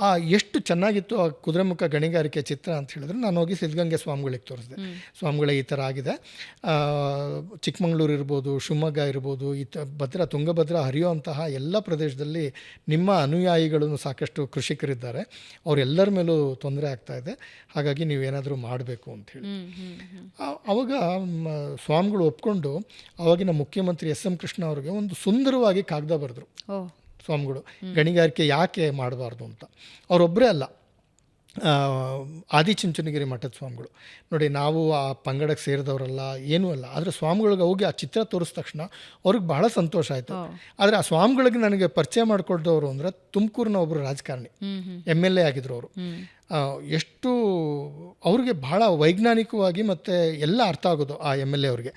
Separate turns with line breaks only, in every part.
ಆ ಎಷ್ಟು ಚೆನ್ನಾಗಿತ್ತು ಆ ಕುದುರೆಮುಖ ಗಣಿಗಾರಿಕೆ ಚಿತ್ರ ಅಂತ ಹೇಳಿದ್ರೆ ನಾನು ಹೋಗಿ ಸಿದ್ಧಗಂಗೆ ಸ್ವಾಮಿಗಳಿಗೆ ತೋರಿಸಿದೆ. ಸ್ವಾಮಿಗಳೇ ಈ ಥರ ಆಗಿದೆ. ಚಿಕ್ಕಮಂಗ್ಳೂರು ಇರ್ಬೋದು ಶಿವಮೊಗ್ಗ ಇರ್ಬೋದು ಈ ತ ಭದ್ರ ತುಂಗಭದ್ರ ಹರಿಯುವಂತಹ ಎಲ್ಲ ಪ್ರದೇಶದಲ್ಲಿ ನಿಮ್ಮ ಅನುಯಾಯಿಗಳನ್ನು ಸಾಕಷ್ಟು ಕೃಷಿಕರಿದ್ದಾರೆ. ಅವರೆಲ್ಲರ ಮೇಲೂ ತೊಂದರೆ ಆಗ್ತಾ ಇದೆ. ಹಾಗಾಗಿ ನೀವೇನಾದರೂ ಮಾಡಬೇಕು
ಅಂತ
ಹೇಳಿ. ಅವಾಗ ಸ್ವಾಮಿಗಳು ಒಪ್ಕೊಂಡು ಅವಾಗಿನ ಮುಖ್ಯಮಂತ್ರಿ ಎಸ್ ಎಂ ಕೃಷ್ಣ ಅವರಿಗೆ ಒಂದು ಸುಂದರವಾಗಿ ಕಾಗದ ಬರೆದ್ರು. ಸ್ವಾಮಿಗಳು ಗಣಿಗಾರಿಕೆ ಯಾಕೆ ಮಾಡಬಾರ್ದು ಅಂತ. ಅವರೊಬ್ಬರೇ ಅಲ್ಲ. ಆದಿಚುಂಚನಗಿರಿ ಮಠದ ಸ್ವಾಮಿಗಳು. ನೋಡಿ ನಾವು ಆ ಪಂಗಡಕ್ಕೆ ಸೇರಿದವರಲ್ಲ ಏನೂ ಅಲ್ಲ. ಆದರೆ ಸ್ವಾಮಿಗಳಿಗೆ ಹೋಗಿ ಆ ಚಿತ್ರ ತೋರಿಸಿದ ತಕ್ಷಣ ಅವ್ರಿಗೆ ಬಹಳ ಸಂತೋಷ ಆಯಿತು. ಆದರೆ ಆ ಸ್ವಾಮಿಗಳಿಗೆ ನನಗೆ ಪರಿಚಯ ಮಾಡಿಕೊಡ್ದವರು ಅಂದರೆ ತುಮಕೂರಿನ ಒಬ್ಬರು ರಾಜಕಾರಣಿ. ಎಂ ಎಲ್ ಎ ಆಗಿದ್ರು ಅವರು. ಎಷ್ಟು ಅವ್ರಿಗೆ ಬಹಳ ವೈಜ್ಞಾನಿಕವಾಗಿ ಮತ್ತು ಎಲ್ಲ ಅರ್ಥ ಆಗೋದು ಆ ಎಂ ಎಲ್ ಎ ಅವ್ರಿಗೆ.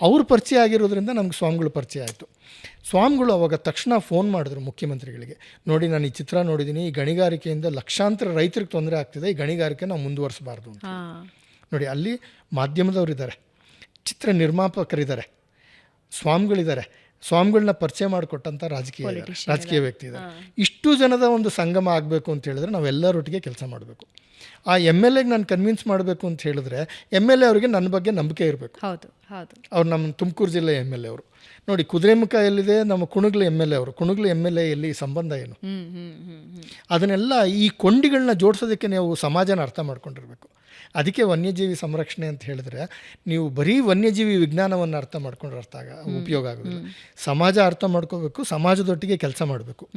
ಅವ್ರ ಪರಿಚಯ ಆಗಿರೋದ್ರಿಂದ ನಮ್ಗೆ ಸ್ವಾಮಿಗಳು ಪರಿಚಯ ಆಯಿತು. ಸ್ವಾಮಿಗಳು ಅವಾಗ ತಕ್ಷಣ ಫೋನ್ ಮಾಡಿದ್ರು ಮುಖ್ಯಮಂತ್ರಿಗಳಿಗೆ. ನೋಡಿ ನಾನು ಈ ಚಿತ್ರ ನೋಡಿದ್ದೀನಿ ಈ ಗಣಿಗಾರಿಕೆಯಿಂದ ಲಕ್ಷಾಂತರ ರೈತರಿಗೆ ತೊಂದರೆ ಆಗ್ತಿದೆ ಈ ಗಣಿಗಾರಿಕೆ ನಾವು ಮುಂದುವರಿಸಬಾರ್ದು ಅಂತ ನೋಡಿ ಅಲ್ಲಿ ಮಾಧ್ಯಮದವರಿದ್ದಾರೆ ಚಿತ್ರ ನಿರ್ಮಾಪಕರಿದ್ದಾರೆ ಸ್ವಾಮಿಗಳಿದ್ದಾರೆ ಸ್ವಾಮಿಗಳನ್ನ ಪರಿಚಯ ಮಾಡಿಕೊಟ್ಟಂಥ ರಾಜಕೀಯ ರಾಜಕೀಯ ವ್ಯಕ್ತಿ ಇದ್ದಾರೆ. ಇಷ್ಟು ಜನದ ಒಂದು ಸಂಗಮ ಆಗಬೇಕು ಅಂತ ಹೇಳಿದ್ರೆ ನಾವೆಲ್ಲರೊಟ್ಟಿಗೆ ಕೆಲಸ ಮಾಡಬೇಕು. ಆ ಎಂ ಎಲ್ ಎಗೆ ನಾನು ಕನ್ವಿನ್ಸ್ ಮಾಡಬೇಕು ಅಂತ ಹೇಳಿದ್ರೆ ಎಂ ಎಲ್ ಎ ಅವರಿಗೆ ನನ್ನ ಬಗ್ಗೆ ನಂಬಿಕೆ ಇರಬೇಕು.
ಹೌದು ಹೌದು.
ಅವ್ರು ನಮ್ಮ ತುಮಕೂರು ಜಿಲ್ಲೆ ಎಂ ಎಲ್ ಎ ಅವರು. ನೋಡಿ ಕುದುರೆಮುಖ ಎಲ್ಲಿದೆ? ನಮ್ಮ ಕುಣಗ್ಲು ಎಂ ಎಲ್ ಎ ಅವರು. ಕುಣಗ್ಲು ಎಂ ಎಲ್ ಎ ಎಲ್ಲಿ ಸಂಬಂಧ ಏನು? ಅದನ್ನೆಲ್ಲ ಈ ಕೊಂಡಿಗಳನ್ನ ಜೋಡಿಸೋದಕ್ಕೆ ನೀವು ಸಮಾಜನ ಅರ್ಥ ಮಾಡ್ಕೊಂಡಿರ್ಬೇಕು. ಅದಕ್ಕೆ ವನ್ಯಜೀವಿ ಸಂರಕ್ಷಣೆ ಅಂತ ಹೇಳಿದ್ರೆ ನೀವು ಬರೀ ವನ್ಯಜೀವಿ ವಿಜ್ಞಾನವನ್ನು ಅರ್ಥ ಮಾಡ್ಕೊಂಡ್ರೆ ಅರ್ಥ ಆಗ ಉಪಯೋಗ ಆಗೋದಿಲ್ಲ. ಸಮಾಜ ಅರ್ಥ ಮಾಡ್ಕೋಬೇಕು ಸಮಾಜದೊಟ್ಟಿಗೆ ಕೆಲಸ ಮಾಡಬೇಕು.